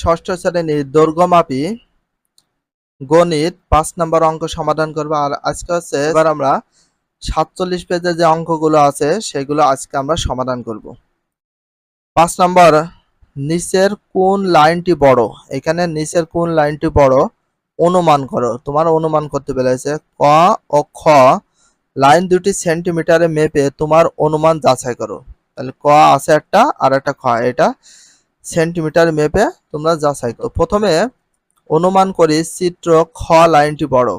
ষষ্ঠ শ্রেণির দৈর্ঘ্যমাপী গণিত পাঁচ নম্বর অঙ্ক সমাধান করব। আর আজকে হচ্ছে এবার আমরা সাতচল্লিশ পেজে যে অঙ্কগুলো আছে, সেগুলো আজকে আমরা সমাধান করব। পাঁচ নম্বর, নিচের কোন লাইনটি বড়? এখানে নিচের কোন লাইনটি বড়? অনুমান করো। তোমার অনুমান করতে পেরেছে। ক ও খ লাইন দুটি সেন্টিমিটারে মেপে তোমার অনুমান যাচাই করো। তাহলে ক আছে একটা আর একটা খ। এটা সেন্টিমিটার মেপে তোমরা যাচাই করো। প্রথমে অনুমান করি চিত্র খ লাইনটি বড়।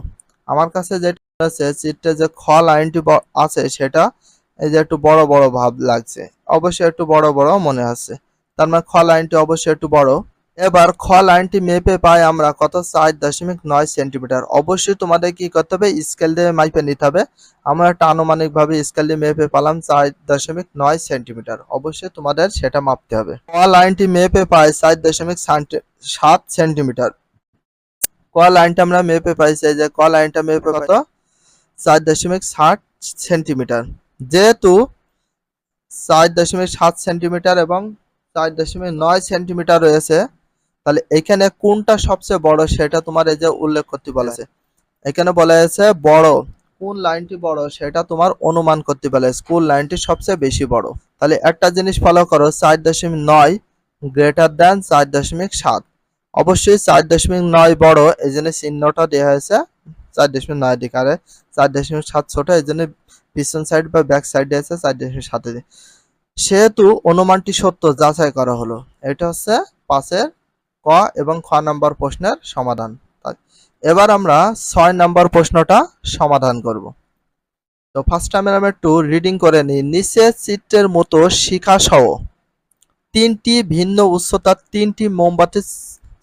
আমার কাছে যেটা আছে, চিত্রে যে খ লাইনটি আছে, সেটা এই যে একটু বড় বড় ভাব লাগছে। অবশ্যই একটু বড় বড় মনে হচ্ছে তার মানে খ লাইনটি অবশ্যই একটু বড়। এবার খ লাইনটি মেপে পাই আমরা কত? চার দশমিক নয় সেন্টিমিটার। অবশ্যই তোমাদের কি করতে হবে? স্কেল দিয়ে মাইপে নিতে হবে। আমরা একটা আনুমানিকভাবে স্কেল দিয়ে মেপে পেলাম চার দশমিক নয় সেন্টিমিটার। অবশ্যই তোমাদের সেটা মাপতে হবে। ক লাইনটি মেপে পাই চার দশমিক সাত সেন্টিমিটার। ক লাইনটা আমরা মেপে পাইছি এই যে ক লাইনটা মেপে কত? চার দশমিক ষাট সেন্টিমিটার। যেহেতু চার দশমিক সাত সেন্টিমিটার এবং চার দশমিক নয় সেন্টিমিটার রয়েছে তাহলে এখানে কোনটা সবচেয়ে বড় সেটা তোমার এই যে উল্লেখ করতে বলেছে। এখানে বলা হয়েছে বড়, কোন লাইনটি বড় সেটা তোমার অনুমান করতে বলেছে, কোন লাইনটি সবচেয়ে বেশি বড়। তাহলে একটা জিনিস ফলো করো, চার দশমিক নয় গ্রেটার দ্যান চার দশমিক সাত। অবশ্যই চার দশমিক নয় বড়, এই জন্য চিহ্নটা দেওয়া হয়েছে চার দশমিক নয় দিকে। আর চার দশমিক সাত ছোট, এই জন্য পিছন সাইড বা ব্যাক সাইডে আছে চার দশমিক সাতে সেহেতু অনুমানটি সত্য যাচাই করা হলো। এটা হচ্ছে পাঁচের ক এবং খ নাম্বার প্রশ্নের সমাধান। এবার আমরা ছয় নাম্বার প্রশ্নটা সমাধান করব। তো ফার্স্ট টাইমে আমরা একটু রিডিং করে নিই। নিচে চিত্রের মতো শিখা সহ তিনটি ভিন্ন উচ্চতার তিনটি মোমবাতির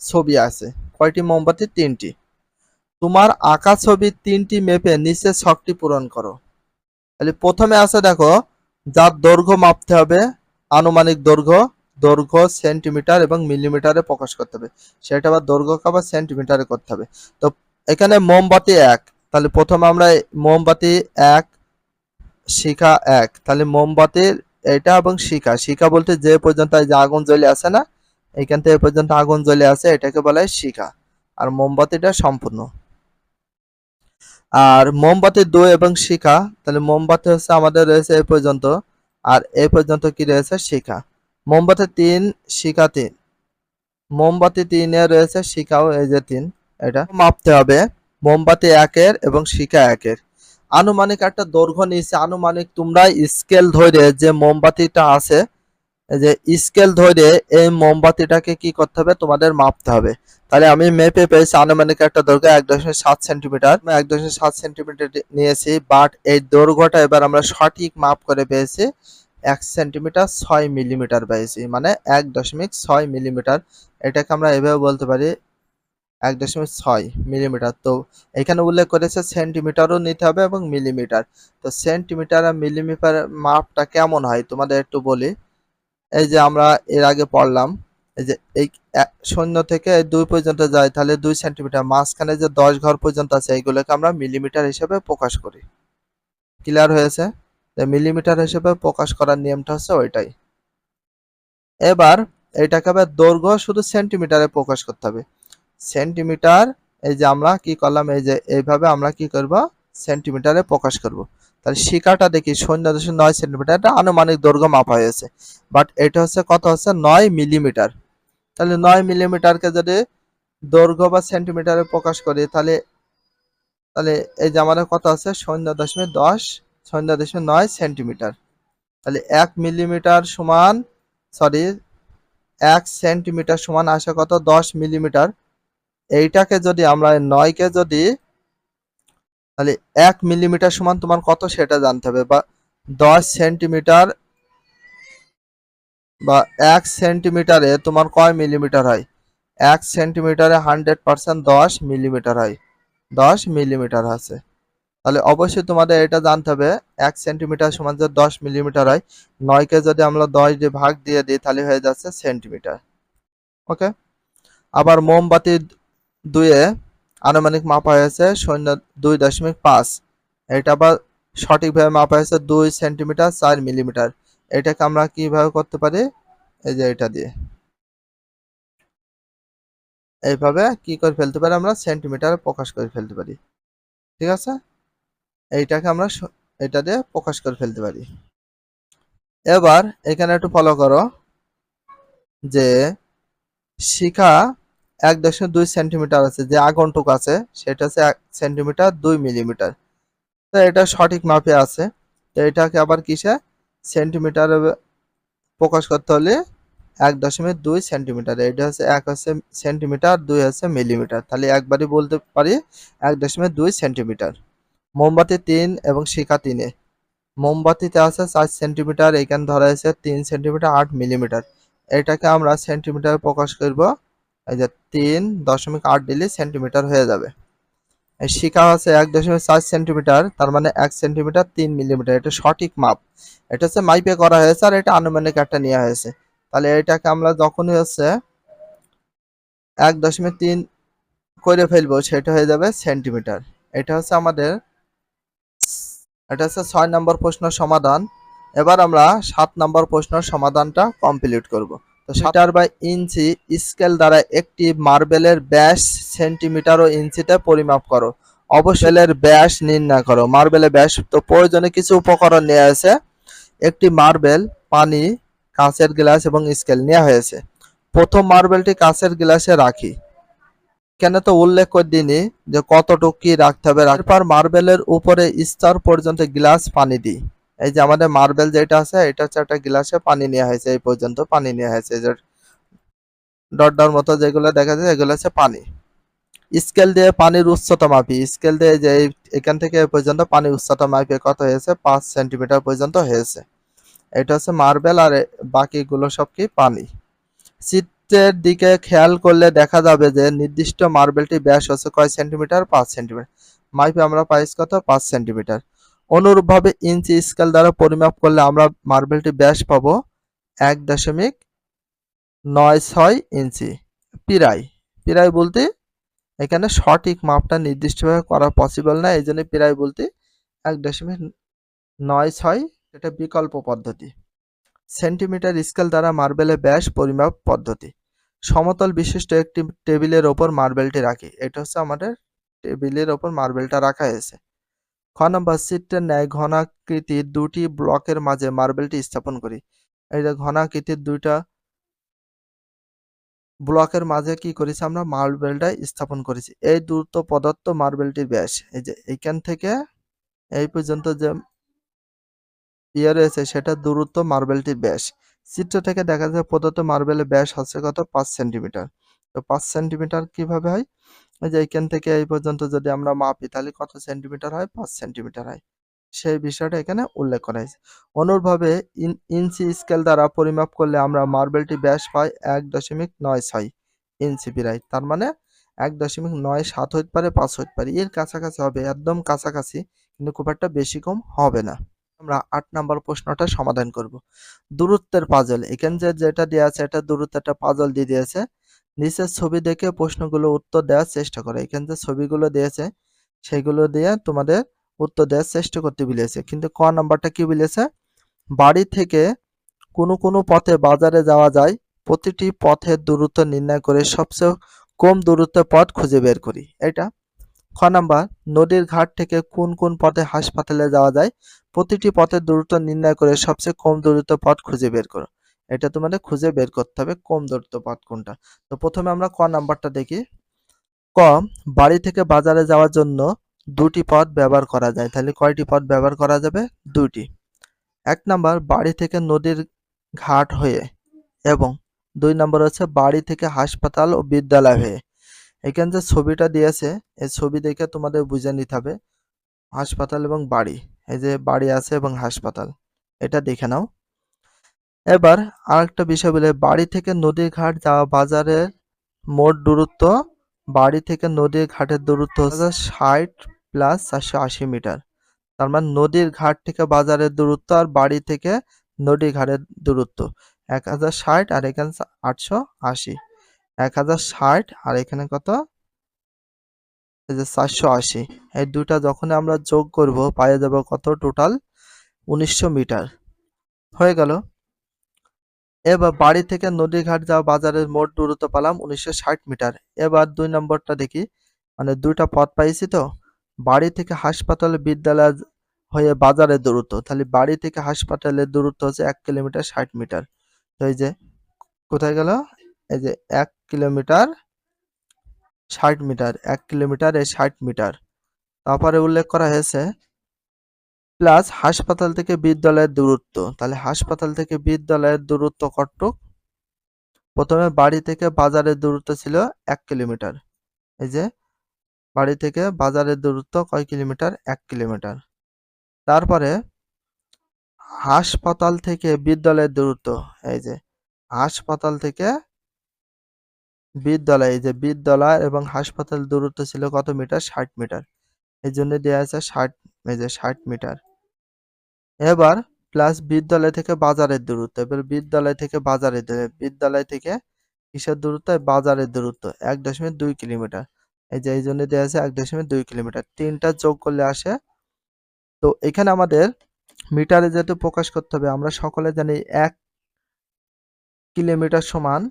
ছবি আছে। কয়টি মোমবাতি? তিনটি। তোমার আঁকা ছবির তিনটি মেপে নিচে ছকটি পূরণ করো। তাহলে প্রথমে আছে দেখো, যার দৈর্ঘ্য মাপতে হবে, আনুমানিক দৈর্ঘ্য দৈর্ঘ্য সেন্টিমিটার এবং মিলিমিটারে প্রকাশ করতে হবে। সেটা আবার দৈর্ঘ্যকে আবার সেন্টিমিটারে করতে হবে। তো এখানে মোমবাতি এক, তাহলে প্রথমে আমরা মোমবাতি এক, শিখা এক, তাহলে মোমবাতির এটা এবং শিখা। শিখা বলতে যে পর্যন্ত যে আগুন জ্বলে আসে না, এখান থেকে এ পর্যন্ত আগুন জ্বলে আসে, এটাকে বলা শিখা। আর মোমবাতিটা সম্পূর্ণ। আর মোমবাতি দুই এবং শিখা, তাহলে মোমবাতি হচ্ছে আমাদের রয়েছে এই পর্যন্ত, আর এ পর্যন্ত কি রয়েছে? শিখা। মোমবাতি তিন, শিখা তিন। মোমবাতি তিনে রয়েছে শিখাও এই যে তিন, এটা মাপতে হবে। মোমবাতি একের এবং শিখা একের। আনুমানিক একটা দৈর্ঘ্য নিয়েছে। আনুমানিক তোমরা স্কেল ধরে যে মোমবাতিটা আছে যে স্কেল ধরে এই মোমবাতিটাকে কি করতে হবে? তোমাদের মাপতে হবে। তাহলে আমি মেপে পেয়েছি আনুমানিক একটা দৈর্ঘ্য এক দশমিক সাত সেন্টিমিটার। এক দশমিক সাত সেন্টিমিটার নিয়েছি বাট এই দৈর্ঘ্যটা এবার আমরা সঠিক মাপ করে পেয়েছি। এক সেন্টিমিটার ছয় মিলিমিটার পেয়েছি মানে এক দশমিক ছয় মিলিমিটার এটাকে আমরা এভাবে বলতে পারি, এক দশমিক ছয় মিলিমিটার তো এখানে উল্লেখ করেছে সেন্টিমিটারও নিতে হবে এবং মিলিমিটার তো সেন্টিমিটার আর মিলিমিটার মাপটা কেমন হয়? তোমাদের একটু বলি। এই যে আমরা এর আগে পড়লাম, এই যে এই শূন্য থেকে দুই পর্যন্ত যায়, তাহলে দুই সেন্টিমিটার মাঝখানে যে দশ ঘর পর্যন্ত আছে এইগুলোকে আমরা মিলিমিটার হিসেবে প্রকাশ করি। ক্লিয়ার হয়েছে? মিলিমিটার হিসেবে প্রকাশ করার নিয়মটা হচ্ছে ওইটাই। এবার এটাকে আবার দৈর্ঘ্য শুধু সেন্টিমিটারে প্রকাশ করতে হবে। সেন্টিমিটার এই যে আমরা কি করলাম, এই যে এইভাবে আমরা কি করব? সেন্টিমিটারে প্রকাশ করব। তাহলে শিকাটা দেখি, শূন্য দশমিক নয় সেন্টিমিটার এটা আনুমানিক দৈর্ঘ্য মাপা হয়েছে। বাট এটা হচ্ছে কত হচ্ছে নয় মিলিমিটার তাহলে নয় মিলিমিটারকে যদি দৈর্ঘ্য বা সেন্টিমিটারে প্রকাশ করি, তাহলে তাহলে এই যে আমাদের কত আছে শূন্য দশমিক দশ শূন্য দশমিক নয় সেন্টিমিটার। তাহলে এক মিলিমিটার সমান সরি এক সেন্টিমিটার সমান আসে কত? দশ মিলিমিটার। এইটাকে যদি আমরা নয়কে যদি, তাহলে এক মিলিমিটার সমান তোমার কত সেটা জানতে হবে বা দশ সেন্টিমিটার বা এক সেন্টিমিটারে তোমার কয় মিলিমিটার হয়? এক সেন্টিমিটারে হান্ড্রেড পার্সেন্ট দশ মিলিমিটার হয়। দশ মিলিমিটার আছে। তাহলে অবশ্যই তোমাদের এটা জানতে হবে, এক সেন্টিমিটার সমান যদি দশ মিলিমিটার হয়, নয়কে যদি আমরা দশ দিয়ে ভাগ দিয়ে দিই, তাহলে হয়ে যাচ্ছে সেন্টিমিটার ওকে আবার মোমবাতি দুয়ে আনুমানিক মাপা হয়েছে শূন্য দুই দশমিক পাঁচ, এটা আবার সঠিকভাবে মাপা হয়েছে দুই সেন্টিমিটার চার মিলিমিটার এটাকে আমরা কীভাবে করতে পারি? এই যে এটা দিয়ে, এইভাবে কি করে ফেলতে পারি আমরা? সেন্টিমিটার প্রকাশ করে ফেলতে পারি, ঠিক আছে? এইটাকে আমরা এটা দিয়ে প্রকাশ করে ফেলতে পারি। এবার এখানে একটু ফলো করো যে শিখা এক দশমিক দুই সেন্টিমিটার আছে, যে আগন্তুক আছে, সেটা হচ্ছে এক সেন্টিমিটার দুই মিলিমিটার তো এটা সঠিক মাপে আছে। তো এটাকে আবার কিসে? সেন্টিমিটারে প্রকাশ করতে হলে এক দশমিক দুই সেন্টিমিটার এটা হচ্ছে এক হচ্ছে সেন্টিমিটার দুই হচ্ছে মিলিমিটার তাহলে একবারই বলতে পারি এক দশমিক দুই সেন্টিমিটার মোমবাতি তিন এবং শিখা তিনে। মোমবাতিতে আছে চার সেন্টিমিটার, এখানে ধরা হয়েছে তিন সেন্টিমিটার আট মিলিমিটার। এটাকে আমরা সেন্টিমিটার প্রকাশ করব। এই যে তিন দশমিক আট দিলে সেন্টিমিটার হয়ে যাবে। শিখা আছে এক দশমিক চার সেন্টিমিটার, তার মানে এক সেন্টিমিটার তিন মিলিমিটার। এটা সঠিক মাপ। এটা হচ্ছে মাইপে করা হয়েছে আর এটা আনুমানিক একটা নেওয়া হয়েছে। তাহলে এটাকে আমরা যখনই হচ্ছে এক দশমিক তিন করে ফেলব, সেটা হয়ে যাবে সেন্টিমিটার। এটা হচ্ছে আমাদের এটা হচ্ছে ছয় নম্বর প্রশ্ন সমাধান। এবার আমরা সাত নম্বর প্রশ্নের সমাধানটা কমপ্লিট করব। তো মিটার বা ইঞ্চি স্কেল দ্বারা একটি মার্বেলের ব্যাস সেন্টিমিটার ও ইঞ্চিতে পরিমাপ করো। অবশেলের ব্যাস নির্ণয় করো। মার্বেলের ব্যাস তো প্রয়োজনে কিছু উপকরণ নেওয়া আছে একটি মার্বেল পানি কাঁচের গ্লাস এবং স্কেল নেওয়া হয়েছে। প্রথম মার্বেলটি কাঁচের গ্লাসে রাখি। এখানে তো উল্লেখ করে দিনি যে কতটুকু কি রাখতে হবে। তারপর মার্বেলের উপরে স্তর পর্যন্ত গ্লাস পানি দিই। এই যে আমাদের মার্বেল যেটা আছে, এটা হচ্ছে একটা গ্লাসে পানি নেওয়া হয়েছে, এই পর্যন্ত পানি নেওয়া হয়েছে। যে ডট ডট মতো যেগুলো দেখা যায়, এগুলো হচ্ছে পানি। স্কেল দিয়ে পানির উচ্চতা মাপি। স্কেল দিয়ে যে এখান থেকে এই পর্যন্ত পানির উচ্চতা মাপে কত হয়েছে? পাঁচ সেন্টিমিটার পর্যন্ত হয়েছে। এটা হচ্ছে মার্বেল আর বাকিগুলো সব কি পানি। চিত্রের দিকে খেয়াল করলে দেখা যাবে যে নির্দিষ্ট মার্বেলটি ব্যাস হচ্ছে কয় সেন্টিমিটার? পাঁচ সেন্টিমিটার। মাইপে আমরা পাইছি কত? পাঁচ সেন্টিমিটার। অনুরূপভাবে ইঞ্চি স্কেল দ্বারা পরিমাপ করলে আমরা মার্বেলটি ব্যাস পাবো এক দশমিক নয় ছয় ইঞ্চি পিরাই। পিরাই বলতে এখানে সঠিক মাপটা নির্দিষ্টভাবে করা পসিবল না এই জন্য পিরাই বলতে এক দশমিক নয় ছয় এটা বিকল্প পদ্ধতি। সেন্টিমিটার স্কেল দ্বারা মার্বেলের ব্যাস পরিমাপ পদ্ধতি। সমতল বিশিষ্ট একটি টেবিলের ওপর মার্বেলটি রাখি। এটা হচ্ছে আমাদের টেবিলের ওপর মার্বেলটা রাখা হয়েছে। খ নম্বর চিত্রের ন্যায় ঘনাকৃতির দুটি ব্লকের মাঝে মার্বেলটি স্থাপন করি। এই যে ঘনাকৃতির দুইটা ব্লকের মাঝে কি করেছি আমরা? মার্বেলটা স্থাপন করেছি। এই দূরত্ব প্রদত্ত মার্বেলটির ব্যাস। এই যে এইখান থেকে এই পর্যন্ত যে ইয়ে রয়েছে, সেটা দূরত্ব মার্বেলটির ব্যাস। চিত্র থেকে দেখা যায় প্রদত্ত মার্বেলের ব্যাস হচ্ছে কত? পাঁচ সেন্টিমিটার। তো পাঁচ সেন্টিমিটার কীভাবে হয়? এই যে এইখান থেকে এই পর্যন্ত যদি আমরা মাপি, তাহলে কত সেন্টিমিটার হয়? পাঁচ সেন্টিমিটার হয়। সেই বিষয়টা এখানে উল্লেখ করা হয়েছে। অনুরূপভাবে ইন, ইঞ্চি স্কেল দ্বারা পরিমাপ করলে আমরা মার্বেলটি ব্যাস পাই এক দশমিক নয় ছয় ইঞ্চি প্রায় তার মানে এক দশমিক নয় সাত হইতে পারে, পাঁচ হইতে পারে। এর কাছাকাছি হবে, একদম কাছাকাছি, কিন্তু খুব একটা বেশি কম হবে না। আমরা আট নাম্বার প্রশ্নটা সমাধান করব। দূরত্বের পাজল এখানে যে যেটা দেওয়া আছে এটা দূরত্বের পাজল দিয়ে দিয়েছে। নিচের ছবি দেখে প্রশ্নগুলো উত্তর দেওয়ার চেষ্টা করে। এখানে যে ছবিগুলো দিয়েছে, সেগুলো দিয়ে তোমাদের উত্তর দেওয়ার চেষ্টা করতে বলেছে। কিন্তু ক নাম্বারটা কি বলেছে? বাড়ি থেকে কোনো কোনো পথে বাজারে যাওয়া যায়, প্রতিটি পথের দূরত্ব নির্ণয় করে সবচেয়ে কম দূরত্বের পথ খুঁজে বের করি। এটা খ নাম্বার, নদীর ঘাট থেকে কোন কোন পথে হাসপাতালে যাওয়া যায়? প্রতিটি পথের দূরত্ব নির্ণয় করে সবচেয়ে কম দূরত্ব পথ খুঁজে বের করো। এটা তোমাদের খুঁজে বের করতে হবে কম দূরত্ব পথ কোনটা। তো প্রথমে আমরা ক নাম্বারটা দেখি। ক, বাড়ি থেকে বাজারে যাওয়ার জন্য দুটি পথ ব্যবহার করা যায়। তাহলে কয়টি পথ ব্যবহার করা যাবে? দুটি এক নাম্বার, বাড়ি থেকে নদীর ঘাট হয়ে এবং দুই নাম্বার হচ্ছে বাড়ি থেকে হাসপাতাল ও বিদ্যালয় হয়ে। এখানে যে ছবিটা দিয়েছে, এই ছবি দেখে তোমাদের বুঝে নিতে হবে। হাসপাতাল এবং বাড়ি, এই যে বাড়ি আছে এবং হাসপাতাল, এটা দেখে নাও। এবার আরেকটা বিষয় বলে, বাড়ি থেকে নদীর ঘাট যাওয়া বাজারের মোট দূরত্ব, বাড়ি থেকে নদীর ঘাটের দূরত্ব হচ্ছে ষাট প্লাস চারশো আশি মিটার। তার মানে নদীর ঘাট থেকে বাজারের দূরত্ব আর বাড়ি থেকে নদী ঘাটের দূরত্ব, এক হাজার ষাট আর এখানে আটশো আশি। এক হাজার ষাট, আর এখানে কত? এই চারশো আশি। এই দুটা যখন আমরা যোগ করব পাওয়া যাবে কত টোটাল উনিশশো মিটার। হয়ে গেল। এবার বাড়ি থেকে নদীঘাট যাওয়া বাজারের মোট দূরত্ব পেলাম উনিশশো ষাট মিটার। এবার দুই নম্বরটা দেখি। মানে দুইটা পথ পাইছি তো। বাড়ি থেকে হাসপাতাল বিদ্যালয় হয়ে বাজারের দূরত্ব। তাহলে বাড়ি থেকে হাসপাতালের দূরত্ব হচ্ছে এক কিলোমিটার ষাট মিটার। তো এই যে, কোথায় গেল? এই যে এক কিলোমিটার ষাট মিটার, এক কিলোমিটার এ ষাট মিটার। তারপরে উল্লেখ করা হয়েছে, প্লাস হাসপাতাল থেকে বিদ্যালয়ের দূরত্ব। তাহলে হাসপাতাল থেকে বিদ্যালয়ের দূরত্ব কতটুক? প্রথমে বাড়ি থেকে বাজারের দূরত্ব ছিল এক কিলোমিটার। এই যে বাড়ি থেকে বাজারের দূরত্ব কয় কিলোমিটার? এক কিলোমিটার। তারপরে হাসপাতাল থেকে বিদ্যালয়ের দূরত্ব। এই যে হাসপাতাল থেকে বিদ্যালয়, এই যে বিদ্যালয় এবং হাসপাতাল দূরত্ব ছিল কত মিটার? ষাট মিটার। এই জন্য দেওয়া আছে ষাট, এই যে ষাট মিটার। এবার প্লাস বিদ্যালয় থেকে বাজারের দূরত্ব, এবার বিদ্যালয় থেকে বাজারের দূরত্ব, বিদ্যালয় থেকে কিসের দূরত্ব? বাজারের দূরত্ব, এক দশমিক দুই কিলোমিটার। এই যে, এই জন্য দেওয়া আছে এক দশমিক দুই কিলোমিটার। তিনটা যোগ করলে আসে, তো এখানে আমাদের মিটারে যেহেতু প্রকাশ করতে হবে, আমরা সকলে জানি এক কিলোমিটার সমান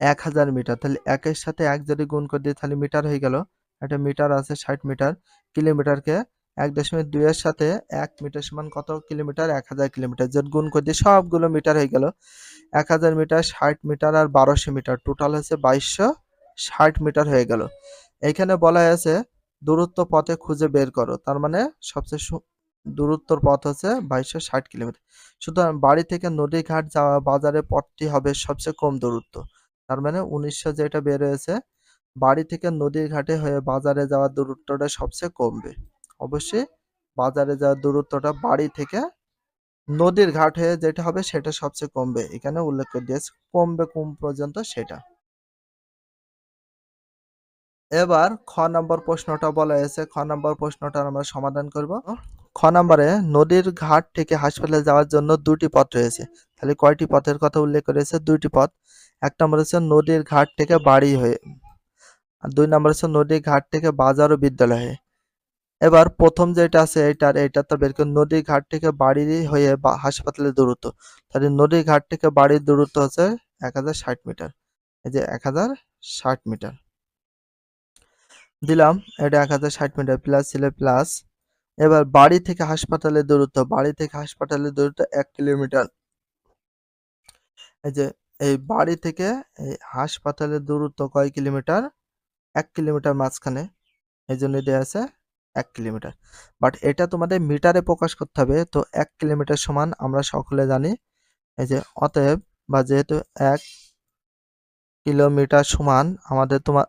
এক হাজার মিটার। তাহলে একের সাথে এক যদি গুণ করে দিই, তাহলে মিটার হয়ে গেল। একটা মিটার আছে ষাট মিটার। কিলোমিটারকে এক দশমিক দুইয়ের সাথে এক মিটার সমান কত কিলোমিটার? এক হাজার কিলোমিটার। যদি গুণ করে দিই, সবগুলো মিটার হয়ে গেল। এক হাজার মিটার, ষাট মিটার আর বারোশো মিটার। টোটাল হচ্ছে বাইশশো ষাট মিটার হয়ে গেল। এখানে বলা হয়েছে দূরত্ব পথে খুঁজে বের করো। তার মানে সবচেয়ে দূরত্বর পথ হচ্ছে বাইশশো ষাট কিলোমিটার। সুতরাং বাড়ি থেকে নদী ঘাট যাওয়া বাজারে পথটি হবে সবচেয়ে কম দূরত্ব। তার মানে উনিশশো যেটা বের হয়েছে বাড়ি থেকে নদীর ঘাটে হয়ে বাজারে যাওয়ার দূরত্বটা সবচেয়ে কমবে। অবশ্যই বাজারে যাওয়ার দূরত্বটা বাড়ি থেকে নদীর ঘাট হয়ে যেটা হবে সেটা সবচেয়ে কমবে। এখানে উল্লেখ করে দিয়েছে, কমবে কম পর্যন্ত সেটা। এবার খ নম্বর প্রশ্নটা বলা হয়েছে। খ নম্বর প্রশ্নটা আমরা সমাধান করব। খ নম্বরে নদীর ঘাট থেকে হাসপাতালে যাওয়ার জন্য দুটি পথ রয়েছে। তাহলে কয়টি পথের কথা উল্লেখ করেছে? দুইটি পথ। এক নম্বর হচ্ছে নদীর ঘাট থেকে বাড়ি হয়ে, আর দুই নম্বর হচ্ছে নদীর ঘাট থেকে বাজার ও বিদ্যালয়। এবার প্রথম যেটা আছে এটার, এটা তো বের করে, নদীর ঘাট থেকে বাড়ি হয়ে বা হাসপাতালের দূরত্ব তাহলে নদীর ঘাট থেকে বাড়ির দূরত্ব হচ্ছে এক হাজার ষাট মিটার। এই যে এক হাজার ষাট মিটার। দিলাম, এটা এক হাজার ষাট মিটার, প্লাস ছিল প্লাস। এবার বাড়ি থেকে হাসপাতালের দূরত্ব বাড়ি থেকে হাসপাতালের দূরত্ব এক কিলোমিটার। এই যে এই বাড়ি থেকে এই হাসপাতালের দূরত্ব কয় কিলোমিটার? এক কিলোমিটার মাঝখানে। এই জন্য দেওয়া আছে এক কিলোমিটার। বাট এটা তোমাদের মিটারে প্রকাশ করতে হবে। তো এক কিলোমিটার সমান আমরা সকলে জানি। এই যে অতএব বা যেহেতু এক কিলোমিটার সমান আমাদের তোমার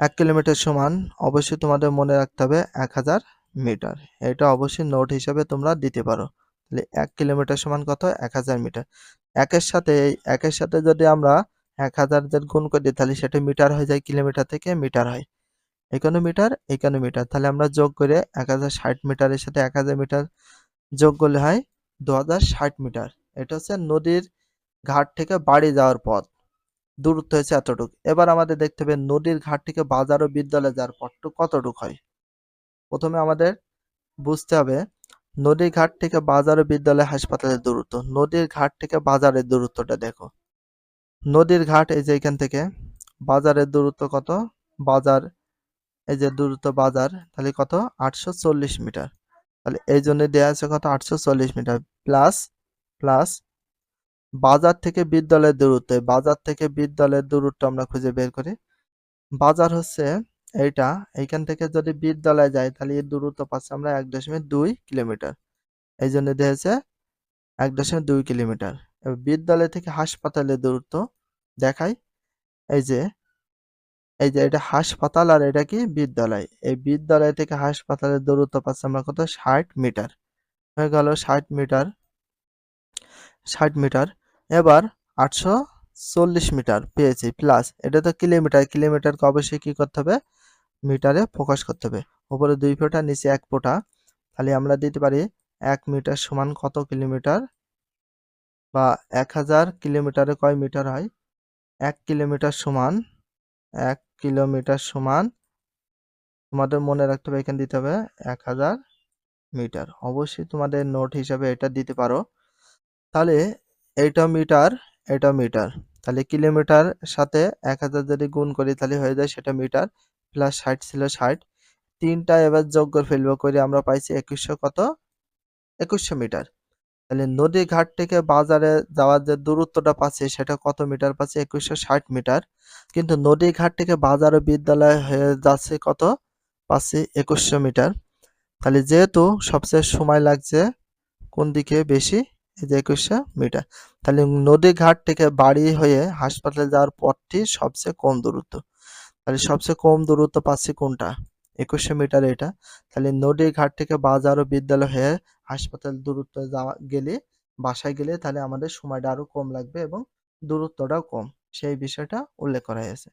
এক কিলোমিটার সমান অবশ্যই তোমাদের মনে রাখতে হবে এক হাজার মিটার। এটা অবশ্যই নোট হিসাবে তোমরা দিতে পারো। এক কিলোমিটার সমান কত? এক হাজার মিটার। একের সাথে একের সাথে যদি আমরা এক হাজার যদি গুণ করে তাহলে সেটা মিটার হয়ে যায় কিলোমিটার থেকে মিটার হয়। এখানে মিটার এখানে মিটার, তাহলে আমরা যোগ করে এক হাজার ষাট মিটারের সাথে এক হাজার মিটার যোগ করলে হয় দু হাজার ষাট মিটার। এটা হচ্ছে নদীর ঘাট থেকে বাড়ি যাওয়ার পথ। দূরত্ব হয়েছে এতটুক। এবার আমাদের দেখতে হবে নদীর ঘাট থেকে বাজার ও বিদ্যালয়ে যাওয়ার পথটুক কতটুক হয়। প্রথমে আমাদের বুঝতে হবে নদীর ঘাট থেকে বাজার ও বিদ্যালয় হাসপাতালের দূরত্ব। নদীর ঘাট থেকে বাজারের দূরত্বটা দেখো। নদীর ঘাট এই যে এখান থেকে, বাজারের দূরত্ব কত? বাজার, এই যে দূরত্ব বাজার, তাহলে কত? আটশো চল্লিশ মিটার। তাহলে এই জন্য দেওয়া আছে কত? আটশো চল্লিশ মিটার। প্লাস প্লাস, বাজার থেকে বিদ্যালয়ের দূরত্ব। বাজার থেকে বিদ্যালয়ের দূরত্ব আমরা খুঁজে বের করি। বাজার হচ্ছে এইটা, এইখান থেকে যদি বিদ্যালয়ে যাই, তাহলে এর দূরত্ব পাচ্ছি আমরা এক দশমিক দুই কিলোমিটার। এই জন্য দিয়েছে এক দশমিক দুই কিলোমিটার। এবার বিদ্যালয় থেকে হাসপাতালের দূরত্ব দেখাই। এই যে এই যে এটা হাসপাতাল আর এটা কি বিদ্যালয়। এই বিদ্যালয় থেকে হাসপাতালের দূরত্ব পাচ্ছি আমরা কত? ষাট মিটার। হয়ে গেল ষাট মিটার ষাট মিটার। এবার আটশো চল্লিশ মিটার পেয়েছি, প্লাস এটা তো কিলোমিটার, কিলোমিটারকে অবশ্যই কি করতে হবে? মিটারে প্রকাশ করতে হবে। উপরে দুই ফোঁটা, নিচে এক ফোঁটা। তাহলে আমরা দিতে পারি এক মিটার সমান কত কিলোমিটার? বা এক হাজার কিলোমিটারে কয় মিটার হয়? এক কিলোমিটার সমান, এক কিলোমিটার সমান তোমাদের মনে রাখতে হবে, এখানে দিতে হবে এক হাজার মিটার। অবশ্যই তোমাদের নোট হিসাবে এটা দিতে পারো। তাহলে এইটা মিটার, এটা মিটার। তাহলে কিলোমিটার সাথে এক হাজার যদি গুণ করি তাহলে হয়ে যায় সেটা মিটার। প্লাস ষাট ছিল ষাট। তিনটা এবার যোগ করে ফেলব করে, আমরা পাইছি একুশশো কত? একুশশো মিটার। তাহলে নদী ঘাট থেকে বাজারে যাওয়ার যে দূরত্বটা পাচ্ছি, সেটা কত মিটার পাচ্ছি? একুশশো ষাট মিটার। কিন্তু নদী ঘাট থেকে বাজার ও বিদ্যালয় হয়ে যাচ্ছে কত? পাচ্ছি একুশশো মিটার। তাহলে যেহেতু সবচেয়ে সময় লাগছে কোন দিকে বেশি? এই যে একুশশো মিটার। তাহলে নদী ঘাট থেকে বাড়ি হয়ে হাসপাতালে যাওয়ার পথটি সবচেয়ে কম দূরত্ব। তাহলে সবচেয়ে কম দূরত্ব পাচ্ছি কোনটা? একুশশো মিটার এটা। তাহলে নদীর ঘাট থেকে বাজার ও বিদ্যালয় হয়ে হাসপাতাল দূরত্ব যাওয়া গেলে, বাসায় গেলে তাহলে আমাদের সময়টা আরও কম লাগবে এবং দূরত্বটাও কম। সেই বিষয়টা উল্লেখ করা হয়েছে।